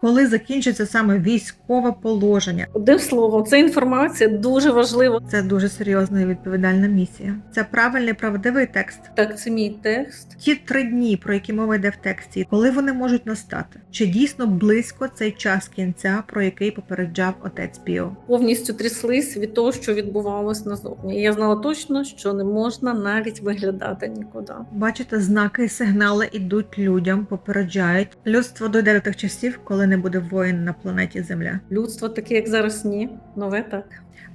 коли закінчиться саме військове положення. Одним словом, це інформація дуже важлива. Це дуже серйозна і відповідальна місія. Це правильний правдивий текст. Так, це мій текст. Ті три дні, про які мова йде в тексті, коли вони можуть настати? Чи дійсно близько цей час кінця, про який попереджав отець Піо? Повністю тряслись від того, що відбувалось назовні. І я знала точно, що не можна навіть виглядати нікуди. Бачите, знаки і сигнали ідуть людям, попереджають. Людство дойде до тих часів, коли не буде воїн на планеті Земля. Людство таке, як зараз, ні. Нове так.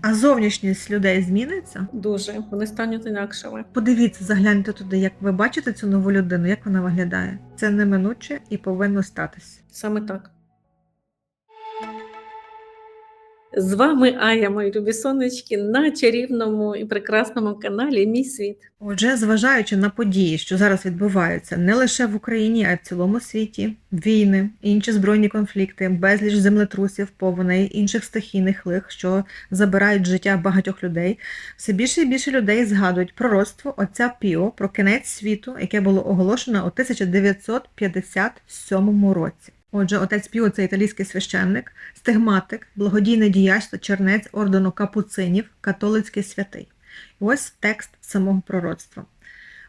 А зовнішність людей зміниться? Дуже. Вони стануть інакшими. Подивіться, загляньте туди, як ви бачите цю нову людину, як вона виглядає. Це неминуче і повинно статись. Саме так. З вами Ая, мої любі сонечки, на чарівному і прекрасному каналі Мій світ. Отже, зважаючи на події, що зараз відбуваються не лише в Україні, а й в цілому світі, війни, інші збройні конфлікти, безліч землетрусів, повеней, інших стихійних лих, що забирають життя багатьох людей, все більше і більше людей згадують пророцтво отця Піо про кінець світу, яке було оголошено у 1957 році. Отже, отець Піо це італійський священник, стигматик, благодійний діяч та чернець ордену капуцинів, католицький святий. І Ось текст самого пророцтва.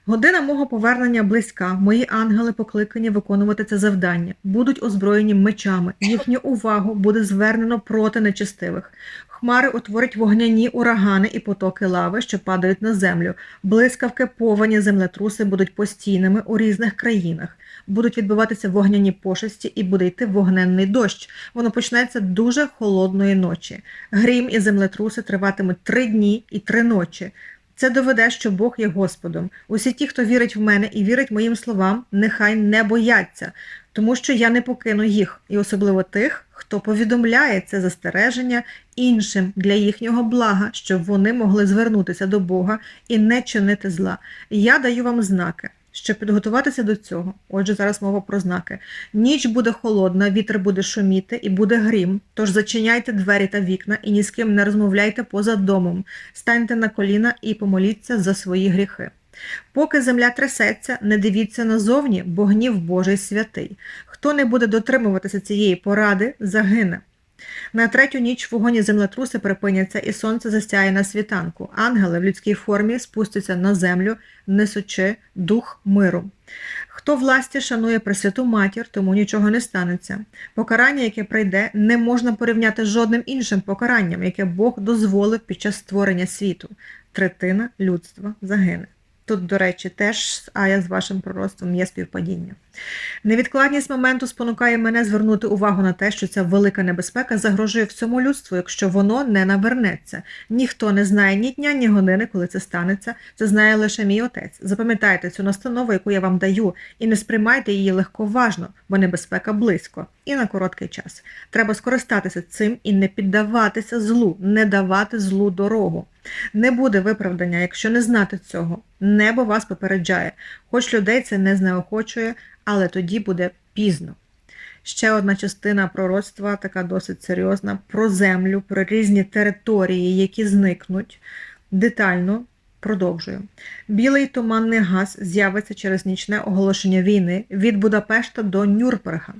Година мого повернення близька. Мої ангели покликані виконувати це завдання. Будуть озброєні мечами. Їхню увагу буде звернено проти нечестивих. Хмари утворять вогняні урагани і потоки лави, що падають на землю. Блискавки, повені, землетруси будуть постійними у різних країнах. Будуть відбуватися вогняні пошесті і буде йти вогненний дощ. Воно почнеться дуже холодної ночі. Грім і землетруси триватимуть три дні і три ночі. Це доведе, що Бог є Господом. Усі ті, хто вірить в мене і вірить моїм словам, нехай не бояться, тому що я не покину їх, і особливо тих, хто повідомляє це застереження іншим для їхнього блага, щоб вони могли звернутися до Бога і не чинити зла. Я даю вам знаки. Щоб підготуватися до цього, отже, зараз мова про знаки. Ніч буде холодна, вітер буде шуміти і буде грім. Тож зачиняйте двері та вікна і ні з ким не розмовляйте поза домом. Станьте на коліна і помоліться за свої гріхи. Поки земля трясеться, не дивіться назовні, бо гнів Божий святий. Хто не буде дотримуватися цієї поради, загине. На третю ніч вогонь і землетруси припиняться, і сонце засяє на світанку. Ангели в людській формі спустяться на землю, несучи дух миру. Хто власті шанує Пресвяту матір, тому нічого не станеться. Покарання, яке прийде, не можна порівняти з жодним іншим покаранням, яке Бог дозволив під час створення світу. Третина людства загине. Тут, до речі, теж Ая з вашим пророцтвом є співпадіння. Невідкладність моменту спонукає мене звернути увагу на те, що ця велика небезпека загрожує всьому людству, якщо воно не навернеться. Ніхто не знає ні дня, ні години, коли це станеться. Це знає лише мій отець. Запам'ятайте цю настанову, яку я вам даю, і не сприймайте її легковажно, бо небезпека близько і на короткий час. Треба скористатися цим і не піддаватися злу, не давати злу дорогу. Не буде виправдання, якщо не знати цього. Небо вас попереджає, хоч людей це не знеохочує, але тоді буде пізно. Ще одна частина пророцтва, така досить серйозна, про землю, про різні території, які зникнуть. Детально продовжую. Білий туманний газ з'явиться через нічне оголошення війни від Будапешта до Нюрнберга,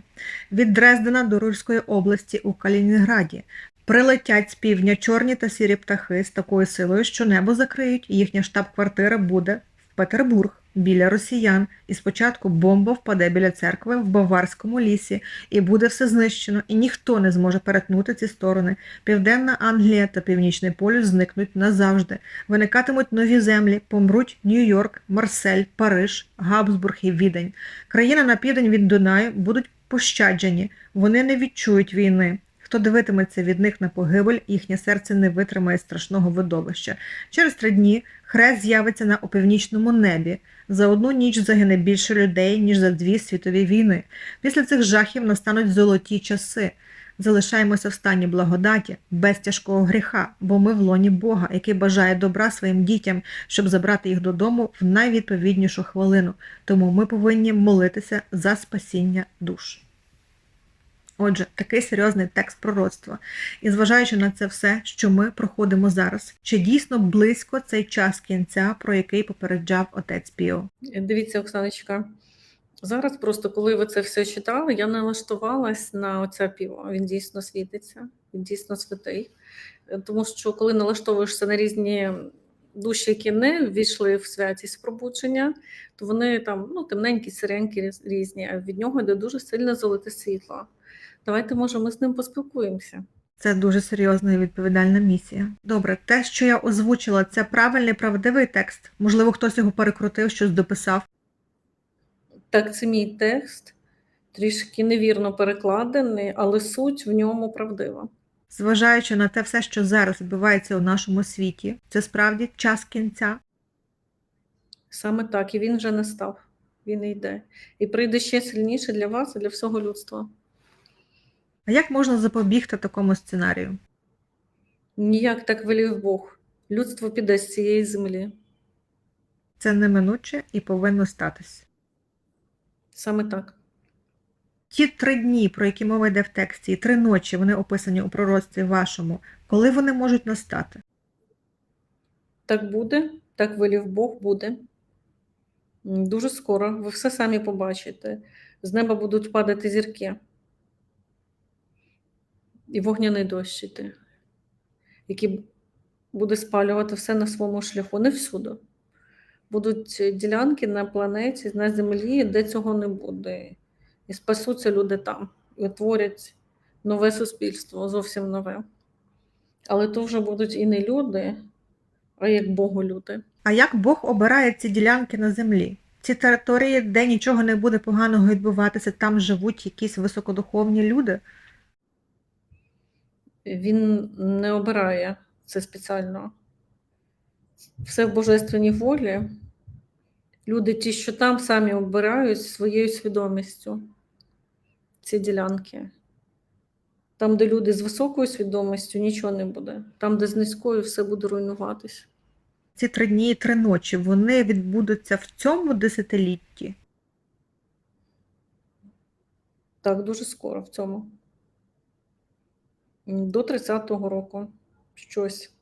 від Дрездена до Рурської області у Калінінграді. Прилетять з півдня чорні та сірі птахи з такою силою, що небо закриють, їхня штаб-квартира буде в Петербург біля росіян. І спочатку бомба впаде біля церкви в Баварському лісі, і буде все знищено, і ніхто не зможе перетнути ці сторони. Південна Англія та Північний полюс зникнуть назавжди. Виникатимуть нові землі, помруть Нью-Йорк, Марсель, Париж, Габсбург і Відень. Країни на південь від Дунаю будуть пощаджені, вони не відчують війни. Хто дивитиметься від них на погибель, їхнє серце не витримає страшного видовища. Через три дні хрест з'явиться на опівнічному небі. За одну ніч загине більше людей, ніж за дві світові війни. Після цих жахів настануть золоті часи. Залишаємося в стані благодаті, без тяжкого гріха, бо ми в лоні Бога, який бажає добра своїм дітям, щоб забрати їх додому в найвідповіднішу хвилину. Тому ми повинні молитися за спасіння душ. Отже, такий серйозний текст пророцтва. І зважаючи на це все, що ми проходимо зараз, чи дійсно близько цей час кінця, про який попереджав отець Піо? Дивіться, Оксаночка, Зараз просто, коли ви це все читали, я налаштувалась на оце піво. Він дійсно світиться, він дійсно святий. Тому що коли налаштовуєшся на різні душі, які не ввійшли в святість пробудження, то вони там ну, темненькі, сиренькі різні, а від нього йде дуже сильне золоте світло. Давайте, може, ми з ним поспілкуємося. Це дуже серйозна і відповідальна місія. Добре, те, що я озвучила, це правильний правдивий текст. Можливо, хтось його перекрутив, щось дописав. Так, це мій текст, трішки невірно перекладений, але суть в ньому правдива. Зважаючи на те все, що зараз відбувається у нашому світі, це справді час кінця. Саме так, і він вже не став. Він йде. І прийде ще сильніше для вас і для всього людства. А як можна запобігти такому сценарію? Ніяк так велів Бог. Людство піде з цієї землі. Це неминуче і повинно статись. Саме так. Ті три дні, про які мова йде в тексті, і три ночі, вони описані у пророцтві вашому, коли вони можуть настати? Так буде, так велів Бог буде. Дуже скоро. Ви все самі побачите. З неба будуть падати зірки. І вогняний дощ іти, який буде спалювати все на своєму шляху, не всюди. Будуть ділянки на планеті, на землі, де цього не буде. І спасуться люди там, і творять нове суспільство, зовсім нове. Але то вже будуть і не люди, а як Богу люди. А як Бог обирає ці ділянки на землі? Ці території, де нічого не буде поганого відбуватися, там живуть якісь високодуховні люди. Він не обирає це спеціально. Все в божественній волі. Люди, ті, що там самі обирають своєю свідомістю ці ділянки. Там, де люди з високою свідомістю, нічого не буде. Там, де з низькою, все буде руйнуватись. Ці три дні і три ночі вони відбудуться в цьому десятилітті. Так, дуже скоро в цьому. До 30-го року щось.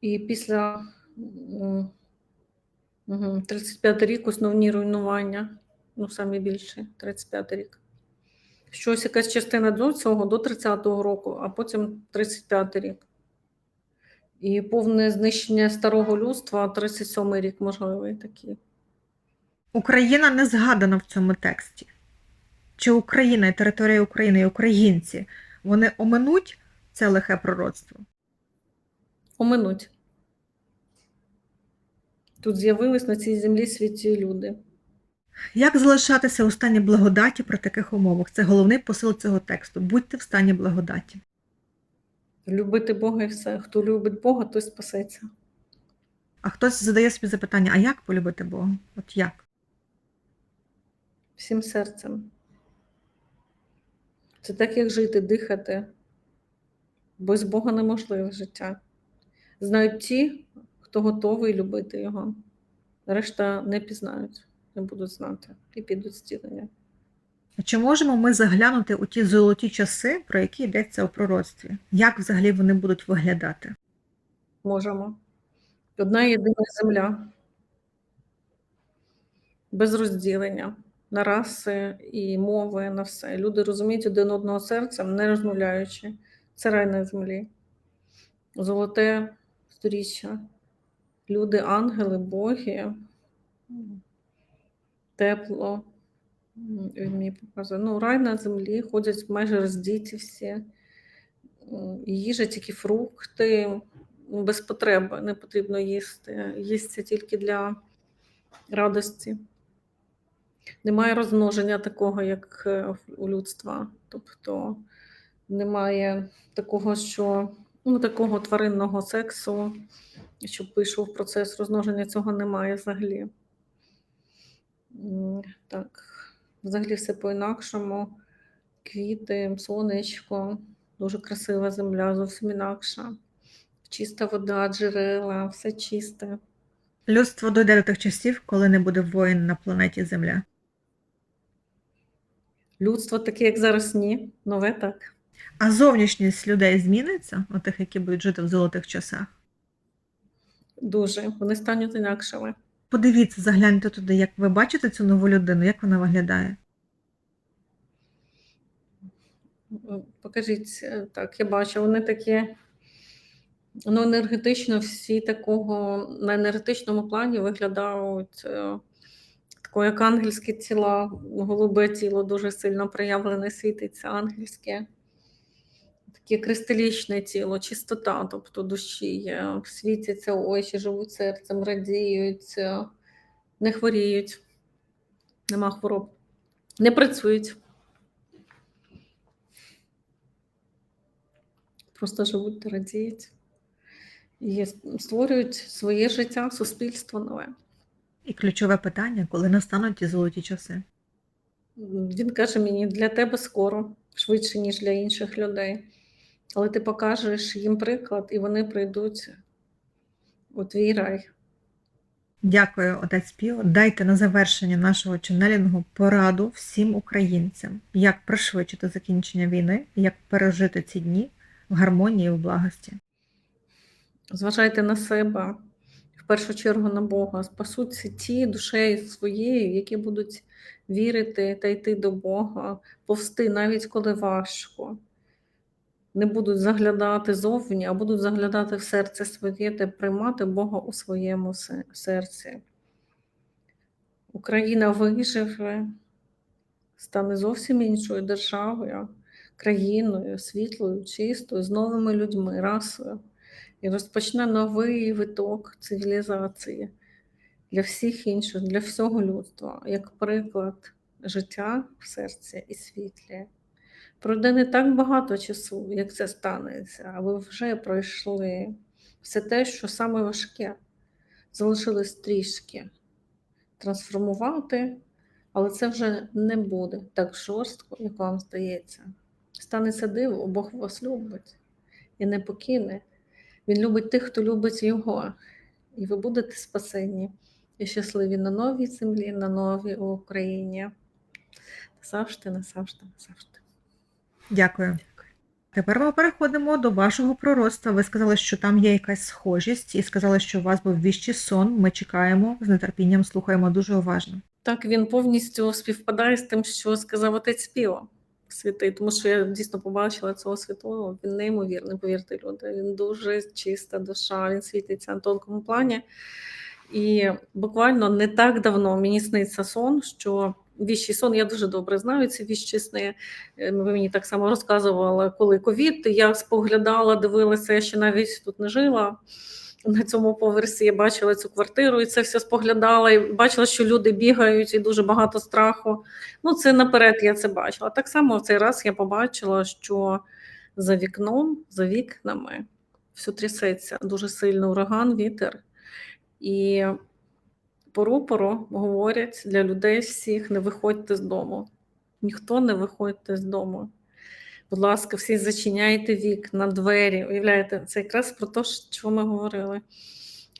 І після м, мгм, 35 рік основні руйнування, ну, саме більше, 35 рік. Щось якась частина до цього, до 30-го року, а потім 35 рік. І повне знищення старого людства, 37-й рік, можливий такий. Україна не згадана в цьому тексті. Чи Україна територія України і українці вони оминуть це лихе пророцтво? Оминуть. Тут з'явились на цій землі святі люди. Як залишатися у стані благодаті при таких умовах? Це головний посил цього тексту. Будьте в стані благодаті. Любити Бога і все. Хто любить Бога, той спасеться. А хтось задає собі запитання: а як полюбити Бога? От як? Всім серцем. Це так, як жити, дихати. Без Бога неможливе життя. Знають ті, хто готовий любити Його. Решта не пізнають, не будуть знати і підуть зцілення. Чи можемо ми заглянути у ті золоті часи, про які йдеться у пророцтві? Як взагалі вони будуть виглядати? Можемо. Одна єдина земля. Без розділення на раси і мови, на все. Люди розуміють один одного серцем, не розмовляючи. Це рай на землі. Золоте сторіччя. Люди, ангели, боги. Тепло. Він мені показує. Ну, рай на землі, ходять майже роздіті всі. Їжа тільки фрукти, без потреби не потрібно їсти. Їсться тільки для радості. Немає розмноження такого, як е, у людства. Тобто немає такого, що ну, такого тваринного сексу, щоб пішов процес розмноження, цього немає взагалі. Так, взагалі все по-інакшому. Квіти, сонечко, дуже красива земля, зовсім інакша. Чиста вода, джерела, все чисте. Людство дойде до тих часів, коли не буде воїн на планеті Земля. Людство таке, як зараз, ні. Нове так. А зовнішність людей зміниться, отих, які будуть жити в золотих часах. Дуже. Вони стануть інакшими. подивіться, загляньте туди, як ви бачите цю нову людину, як вона виглядає? Покажіть, е, так, я бачу, вони такі, ну, енергетично всі такого, на енергетичному плані виглядають е, тако, як ангельські тіла, голубе тіло дуже сильно проявлене, світиться ангельське. Таке кристалічне тіло, чистота, тобто душі є, світяться очі, живуть серцем, радіють, е, не хворіють, нема хвороб, не працюють. Просто живуть та радіють і створюють своє життя, суспільство нове. І ключове питання, коли настануть ті золоті часи. Він каже мені, для тебе скоро, швидше, ніж для інших людей. Але ти покажеш їм приклад, і вони прийдуть у твій рай. Дякую, отець Піо. Дайте на завершення нашого ченелінгу пораду всім українцям, як пришвидшити закінчення війни, як пережити ці дні в гармонії і в благості. Зважайте на себе, в першу чергу на Бога. Спасуться ті душею своєю, які будуть вірити та йти до Бога, повсти, навіть коли важко. Не будуть заглядати зовні, а будуть заглядати в серце своє та приймати Бога у своєму серці. Україна виживе, стане зовсім іншою державою, країною, світлою, чистою, з новими людьми, расою, і розпочне новий виток цивілізації для всіх інших, для всього людства, як приклад життя в серці і світлі. Пройде не так багато часу, як це станеться, а ви вже пройшли все те, що саме важке, залишилось трішки трансформувати, але це вже не буде так жорстко, як вам здається. Станеться диво, Бог вас любить і не покине. Він любить тих, хто любить Його, і ви будете спасені і щасливі на новій землі, на новій Україні. Завжди, назавжди, назавжди. Дякую. Тепер ми переходимо до вашого пророцтва. Ви сказали, що там є якась схожість, і сказали, що у вас був віщий сон. Ми чекаємо з нетерпінням, слухаємо дуже уважно. Так, він повністю співпадає з тим, що сказав отець Піо святий, тому що я дійсно побачила цього святого. Він неймовірний, повірте, люди. Він дуже чиста душа, він світиться на тонкому плані. І буквально не так давно мені сниться сон, що віщий сон я дуже добре знаю. Ці віщі сни. Е, Ви мені так само розказували, коли ковід. Я споглядала, дивилася, я ще навіть тут не жила. На цьому поверсі я бачила цю квартиру і це все споглядала. І бачила, що люди бігають і дуже багато страху. Ну, це наперед я це бачила. Так само в цей раз я побачила, що за вікном, за вікнами, все трясеться дуже сильно ураган, вітер. І пору-пору говорять для людей всіх: не виходьте з дому. Ніхто не виходьте з дому. Будь ласка, всі зачиняйте вікна, двері. Уявляєте, це якраз про те, що ми говорили.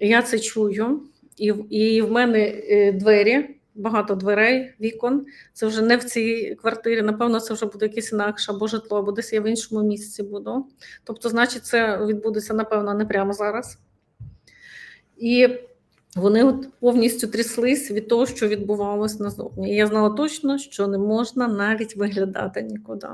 Я це чую, і, і в мене е, двері, багато дверей, вікон. Це вже не в цій квартирі. Напевно, це вже буде якесь інакше, або житло, або десь я в іншому місці буду. Тобто, значить, це відбудеться, напевно, не прямо зараз. І вони от повністю тряслись від того, що відбувалось назовні. І я знала точно, що не можна навіть виглядати нікуди.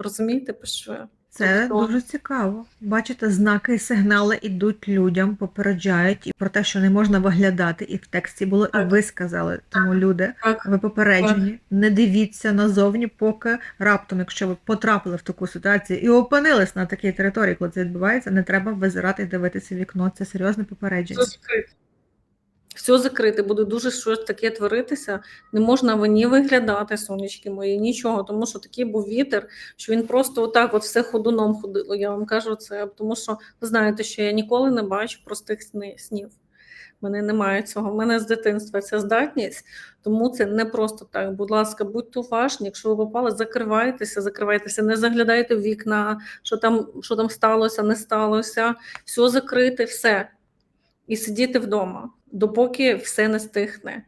Розумієте, про що я? Це Тобто- дуже цікаво. Бачите, знаки і сигнали йдуть людям, попереджають і про те, що не можна виглядати. І в тексті було, і ви сказали. Тому люди, Так, ви попереджені, не дивіться назовні, поки раптом, якщо ви потрапили в таку ситуацію і опинились на такій території, коли це відбувається, не треба визирати і дивитися в вікно. Це серйозне попередження. Все закрите. Буде дуже щось таке творитися. Не можна в ні виглядати, сонечки мої, нічого, тому що такий був вітер, що він просто отак от все ходуном ходило. Я вам кажу це, тому що ви знаєте, що я ніколи не бачу простих снів. У мене немає цього. У мене з дитинства ця здатність, тому це не просто так. Будь ласка, будьте уважні. Якщо ви попали, закривайтеся, закривайтеся, не заглядайте в вікна, що там, що там сталося, не сталося. Все закрите, все. І сидіти вдома, допоки все не стихне.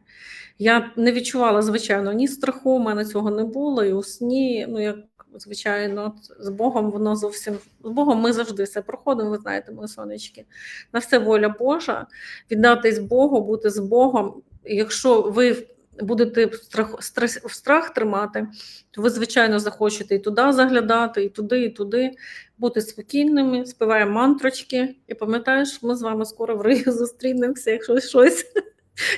Я не відчувала, звичайно, ні страху, у мене цього не було, і у сні, ну як звичайно, з Богом воно зовсім з Богом ми завжди все проходимо, ви знаєте, мої сонечки. На все воля Божа, віддатись Богу, бути з Богом. якщо ви будете страх, страх тримати, то ви, звичайно, захочете і туди заглядати, і туди, і туди, бути спокійними, співаємо мантрочки. І пам'ятаєш, ми з вами скоро в Риї зустрінемося, якщо щось.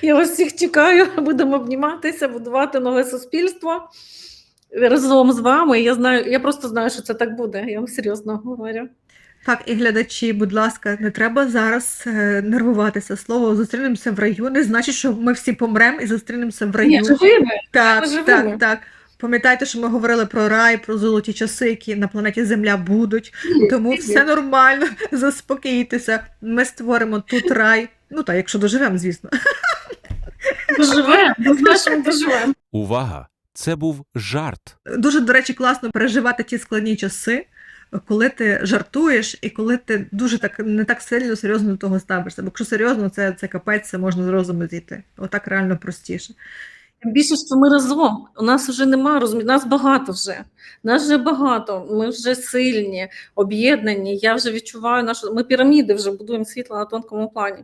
Я вас всіх чекаю, будемо обніматися, будувати нове суспільство разом з вами. Я знаю, я просто знаю, що це так буде. Я вам серйозно говорю. Так, і глядачі, будь ласка, не треба зараз е, нервуватися. Слово зустрінемося в раю. Не значить, що ми всі помремо і зустрінемося в раю. Ні, живими. Так, живими. так, так. Пам'ятайте, що ми говорили про рай, про золоті часи, які на планеті Земля будуть. Тому все нормально, заспокійтеся. Ми створимо тут рай. Ну так, якщо доживемо, звісно. Доживемо, ми доживемо. Увага! Це був жарт. Дуже, до речі, класно переживати ті складні часи, коли ти жартуєш і коли ти дуже так не так сильно серйозно до того ставишся. Бо якщо серйозно, це, це капець, це можна з розуму зійти. Отак реально простіше. Більше, що ми разом. У нас вже немає розуміння, нас багато вже. Нас вже багато, ми вже сильні, об'єднані. Я вже відчуваю нашу. Ми піраміди вже будуємо світло на тонкому плані.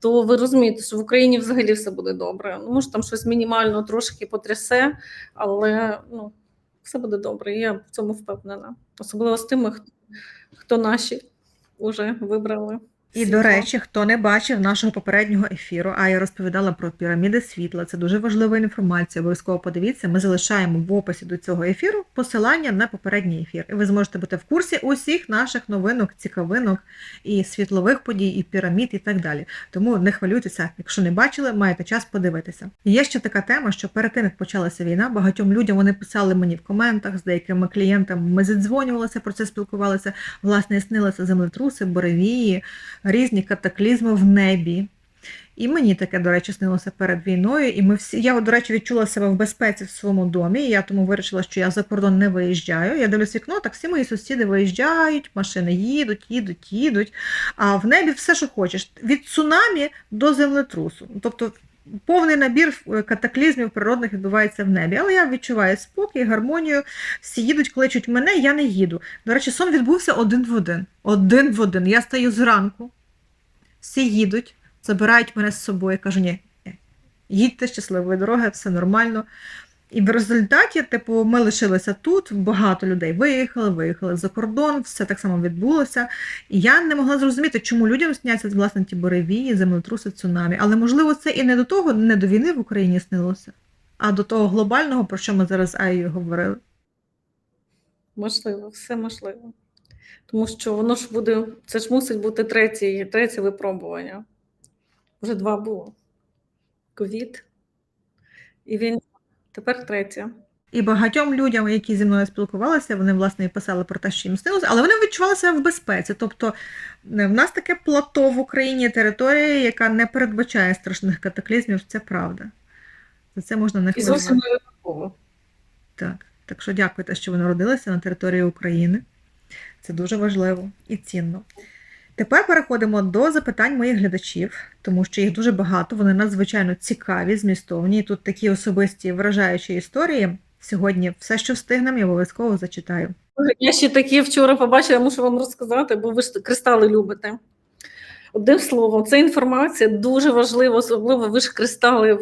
То ви розумієте, що в Україні взагалі все буде добре. Ну, може, там щось мінімально трошки потрясе, але ну, все буде добре. Я в цьому впевнена. Особливо з тими, хто, наші вже вибрали. І, світло. до речі, хто не бачив нашого попереднього ефіру, а я розповідала про піраміди світла. Це дуже важлива інформація. Обов'язково подивіться. Ми залишаємо в описі до цього ефіру посилання на попередній ефір. І ви зможете бути в курсі усіх наших новинок, цікавинок і світлових подій, і пірамід, і так далі. Тому не хвилюйтеся, якщо не бачили, маєте час подивитися. І Є ще така тема, що перед тим як почалася війна, багатьом людям вони писали мені в коментах з деякими клієнтами. Ми задзвонювалися про це, спілкувалися. Власне, снилися землетруси, буревії, різні катаклізми в небі. І мені таке, до речі, снилося перед війною. І ми всі, я, до речі, відчула себе в безпеці в своєму домі. І я тому вирішила, що я за кордон не виїжджаю. Я дивлюсь вікно, так всі мої сусіди виїжджають, машини їдуть, їдуть, їдуть. А в небі все, що хочеш, від цунамі до землетрусу. Тобто повний набір е, катаклізмів природних відбувається в небі. Але я відчуваю спокій, гармонію. Всі їдуть, кличуть мене, я не їду. До речі, сон відбувся один в один. Один в один. Я стаю зранку, всі їдуть, забирають мене з собою. Я кажу, ні, їдьте щасливої дороги, все нормально. І в результаті, типу, ми лишилися тут, багато людей виїхали, виїхали за кордон, все так само відбулося. І я не могла зрозуміти, чому людям сняться власне ті буревії, землетруси, цунамі. Але можливо, це і не до того, не до війни в Україні снилося, а до того глобального, про що ми зараз з Аєю говорили. Можливо, все можливо. Тому що воно ж буде, це ж мусить бути третє, третє випробування. Вже два було. Ковід. І він тепер третє. І багатьом людям, які зі мною спілкувалися, вони власне і писали про те, що їм снилося, але вони відчували себе в безпеці. Тобто е, в нас таке плато в Україні, територія, яка не передбачає страшних катаклізмів, це правда. За це можна не І зовсім хвилювати. не випадково. Так. Так що дякуйте, що ви народилися на території України. Це дуже важливо і цінно. Тепер переходимо до запитань моїх глядачів, тому що їх дуже багато, вони надзвичайно цікаві, змістовні. Тут такі особисті вражаючі історії. Сьогодні все, що встигнемо, я обов'язково зачитаю. Я ще такі вчора побачила, мушу вам розказати, бо ви ж кристали любите. Одним словом, це інформація дуже важлива, особливо ви ж кристали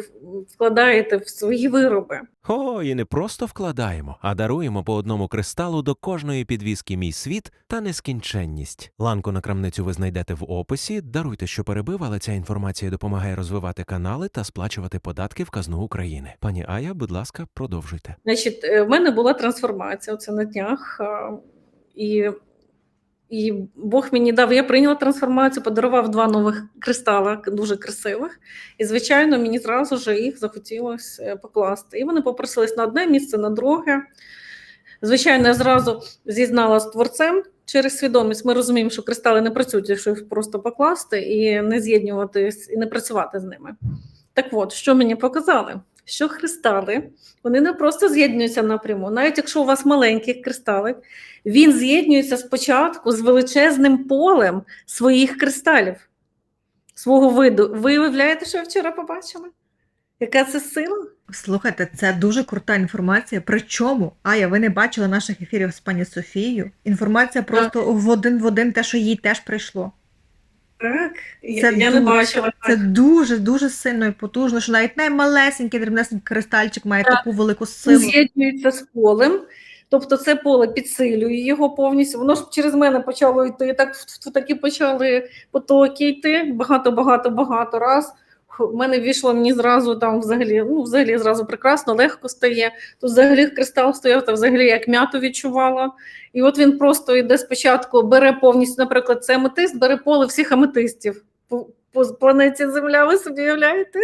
вкладаєте в свої вироби. О, і не просто вкладаємо, а даруємо по одному кристалу до кожної підвіски мій світ та нескінченність. Ланку на крамницю ви знайдете в описі. Даруйте, що перебив, але ця інформація допомагає розвивати канали та сплачувати податки в казну України. Пані Ая, будь ласка, продовжуйте. Значить, е, в мене була трансформація оце на днях, і, і Бог мені дав. Я прийняла трансформацію, подарував два нових кристала, дуже красивих. І, звичайно, мені зразу ж їх захотілося е, покласти. І вони попросились на одне місце, на друге. Звичайно, я зразу зізнала з творцем через свідомість. Ми розуміємо, що кристали не працюють, якщо їх просто покласти і не з'єднуватись, і не працювати з ними. Так от, що мені показали? Що кристали вони не просто з'єднуються напряму. Навіть якщо у вас маленький кристалик, він з'єднується спочатку з величезним полем своїх кристалів, свого виду. Ви уявляєте, що я вчора побачила? Яка це сила? Слухайте, це дуже крута інформація. Причому, Ая, ви не бачили наших ефірів з пані Софією. Інформація просто в один в один те, що їй теж прийшло. Так, я, Це я не бачила. Це дуже дуже сильно і потужно, що навіть наймалесенький дрібнесенький кристальчик має Так. таку велику силу. з'єднується з полем. Тобто це поле підсилює його повністю. Воно ж через мене почало йти. Так такі почали потоки йти багато, багато, багато раз. У мене війшло мені зразу там взагалі, ну взагалі зразу прекрасно, легко стає. Тут взагалі кристал стояв, та взагалі як м'яту відчувала. І от він просто йде спочатку, бере повністю, наприклад, це аметист, бере поле всіх аметистів по, по планеті Земля. Ви собі уявляєте?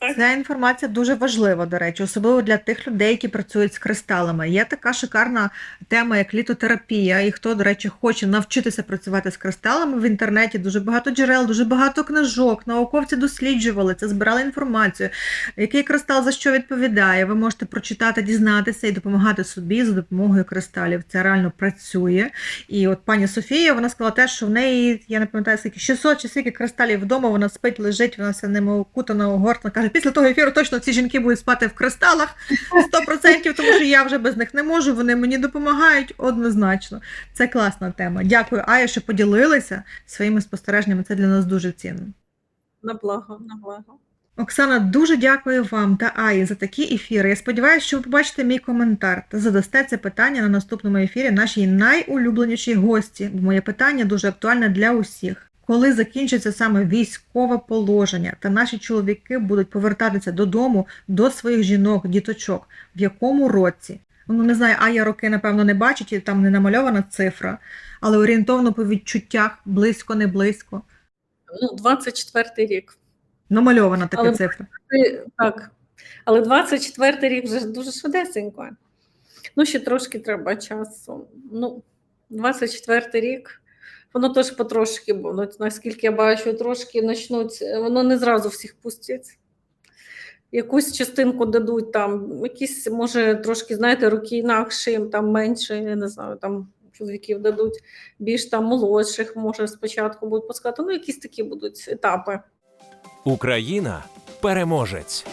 Ця інформація дуже важлива, до речі, особливо для тих людей, які працюють з кристалами. Є така шикарна тема, як літотерапія. І хто, до речі, хоче навчитися працювати з кристалами в інтернеті, дуже багато джерел, дуже багато книжок. Науковці досліджували це, збирали інформацію, який кристал за що відповідає. Ви можете прочитати, дізнатися і допомагати собі за допомогою кристалів. Це реально працює. І от пані Софія вона сказала те, що в неї, я не пам'ятаю, скільки 600 чи скільки кристалів вдома, вона спить, лежить, вона вся ними окутана, огортана. Каже, після того ефіру точно ці жінки будуть спати в кристалах 100%, тому що я вже без них не можу, вони мені допомагають однозначно. Це класна тема. Дякую, Ая, що поділилися своїми спостереженнями. Це для нас дуже цінно. На благо, на благо. Оксана, дуже дякую вам та Аї за такі ефіри. Я сподіваюся, що ви побачите мій коментар та задасте це питання на наступному ефірі нашій найулюбленішій гості. Бо моє питання дуже актуальне для усіх. Коли закінчиться саме військове положення, та наші чоловіки будуть повертатися додому до своїх жінок, діточок, в якому році? Ну не знаю, Ая роки, напевно, не бачить, і там не намальована цифра, але орієнтовно по відчуттях близько, не близько. Ну, 24 рік. Намальована така Але- цифра. Так. Але 24-й рік вже дуже швидесенько. Ну, ще трошки треба часу. Ну, 24 рік, воно теж потрошки, бо ну, наскільки я бачу, трошки почнуть, воно не зразу всіх пустять. Якусь частинку дадуть там, якісь, може, трошки, знаєте, роки інакше, там менше, я не знаю, там чоловіків дадуть, більш там молодших, може, спочатку будуть пускати. Ну, якісь такі будуть етапи. Україна переможець.